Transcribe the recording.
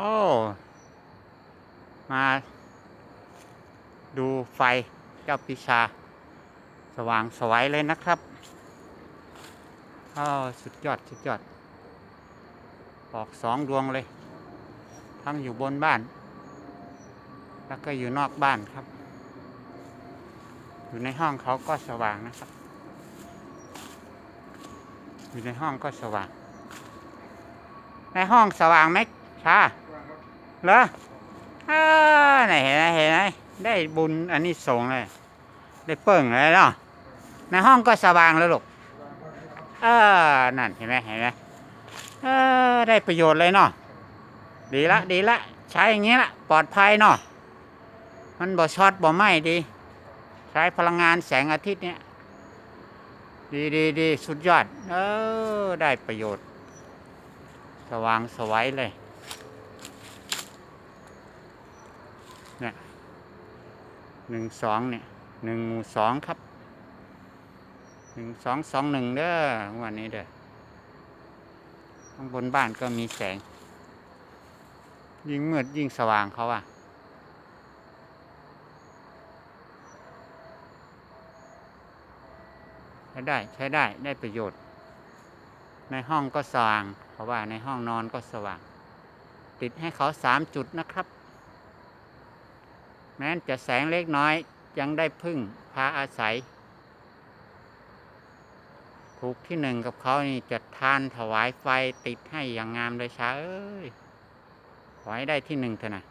อ้ มาดูไฟเจ้าปิชา สว่างสวยเลยนะครับอ้าวสุดยอด สุดยอด ออกสองดวงเลย ทั้งอยู่บนบ้าน แล้วก็อยู่นอกบ้านครับ อยู่ในห้องเขาก็สว่างนะครับ อยู่ในห้องก็สว่าง ในห้องสว่างไหมชา เหรออ่าไหนเห็นไหมเห็นไหมได้บุญอันนี้ส่งเลย ได้เปิ่งเลยเนาะในห้องก็สว่างแล้วลูกเออนั่นเห็นไหมเห็นไหมเออได้ประโยชน์เลยเนาะดีละดีละ ใช้อย่างนี้ละปลอดภัยเนาะมันบ่ช็อตบ่ไหม้ดี ใช้พลังงานแสงอาทิตย์เนี่ยดีดีดีสุดยอด เออ ได้ประโยชน์ สว่างสวัยเลย เนี่ยหนึ่งสองเนี่ยหนึ่งหมู่สองครับหนึ่งสองสองหนึ่งเด้อวันนี้เด้อข้างบนบ้านก็มีแสง ยิ่งมืดยิ่งสว่างเขาอะใช้ได้ใช้ได้ได้ประโยชน์ ในห้องก็สว่าง เพราะว่าในห้องนอนก็สว่าง ติดให้เขาสามจุดนะครับ แม้นจะแสงเล็กน้อยยังได้พึ่งพาอาศัย ถูกที่หนึ่งกับเขานี่จะทานถวายไฟติดให้อย่างงามเลยช้าเอ้ยขอให้ได้ที่หนึ่งเถอะนะ